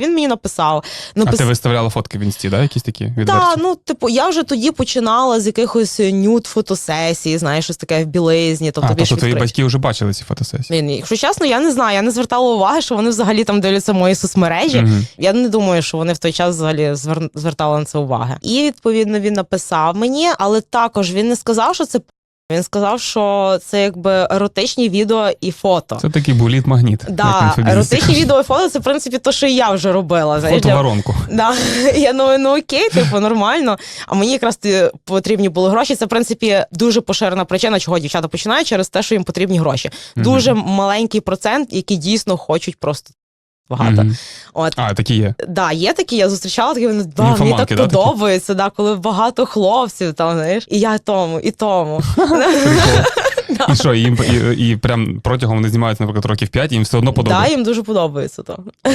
Він мені написав. А ти виставляла фотки в інсті, да? якісь такі відверті? та, ну, типу, я вже тоді починала з якихось нюд фотосесій, знаєш, щось таке в білизні. Тобто, а, тобто твої батьки вже бачили ці фотосесії. Блін, Якщо чесно, я не знаю, я не звертала уваги, що вони взагалі там дивляться мої соцмережі. Мгм. Я не думаю, що вони в той час взагалі звер- звертали на це уваги. І відповідно він написав мені, але також він не сказав, що це. Він сказав, що це якби еротичні відео і фото. Це такий буліт магніт. Да, еротичні відео і фото це в принципі те, що і я вже робила. Фотоворонку. Да, я ну, ну окей, типу, нормально. А мені якраз ти- потрібні були гроші. Це, в принципі, дуже поширена причина, чого дівчата починають через те, що їм потрібні гроші. Дуже маленький процент, які дійсно хочуть просто багато. Мгм. От А, такі є. да, є такі, я зустрічала такі, вони да, мені так да, подобається, такі? да, коли багато хлопців, там, знаєш, і я тому, і тому. І що, і, їм, і, і прям протягом вони знімаються, наприклад, років 5, і їм все одно Да, подобається. їм дуже подобається то.